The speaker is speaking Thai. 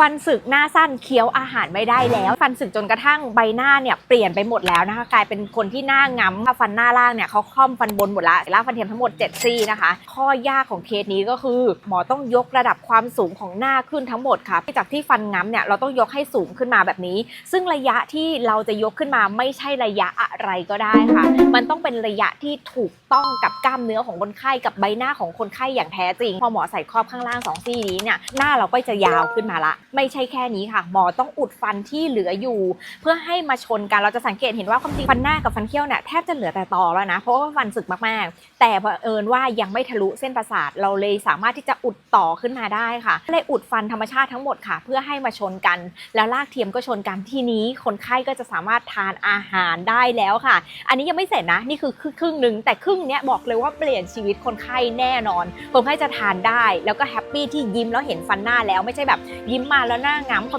ฟันสึกหน้าสั้นเคี้ยวอาหารไม่ได้แล้ว ฟันสึกจนกระทั่งใบหน้าเนี่ยเปลี่ยนไปหมดแล้วนะคะ กลายเป็นคนที่หน้าง้ำฟันหน้าล่างเนี่ยเขาคล่อมฟันบนหมดละล่าฟันเทียมทั้งหมด7ซี่นะคะ ข้อยากของเคสนี้ก็คือ หมอต้องยกระดับความสูงของหน้าขึ้นทั้งหมดค่ะจากที่ฟันง้ำเนี่ยเราต้องยกให้สูงขึ้นมาแบบนี้ ซึ่งระยะที่เราจะยกขึ้นมาไม่ใช่ระยะอะไรก็ได้ค่ะ มันต้องเป็นระยะที่ถูกต้องกับกล้ามเนื้อของคนไข้กับใบหน้าของคนไข้อย่างแท้จริง พอหมอใส่ครอบข้างล่างสองซี่นี้เนี่ยหน้าเราก็จะยาวขึ้นมาละ ไม่ใช่แค่นี้ค่ะ หมอต้องอุดฟันที่เหลืออยู่ เพื่อให้มาชนกันเราจะสังเกตเห็นว่าความจริงฟันหน้ากับฟันเคี้ยวเนี่ยแทบจะเหลือแต่ตอแล้วนะเพราะว่าฟันสึกมากๆ แต่เผอิญว่ายังไม่ทะลุเส้นประสาทเราเลยสามารถที่จะอุดต่อขึ้นมาได้ค่ะเลยอุดฟันธรรมชาติทั้งหมดค่ะ เพื่อให้มาชนกัน แล้วลากเทียมก็ชนกันทีนี้ คนไข้ก็จะสามารถทานอาหารได้แล้วค่ะ อันนี้ยังไม่เสร็จนะนี่คือครึ่งหนึ่งแต่ครึ่งเนี้ยบอกเลยว่าเปลี่ยนชีวิตคนไข้แน่นอน คนไข้จะทานได้แล้วก็แฮปปี้ที่ยิ้มแล้วเห็นฟันหน้าแล้วไม่ใช่แบบยิ้มมาแล้วหน้าง้ำ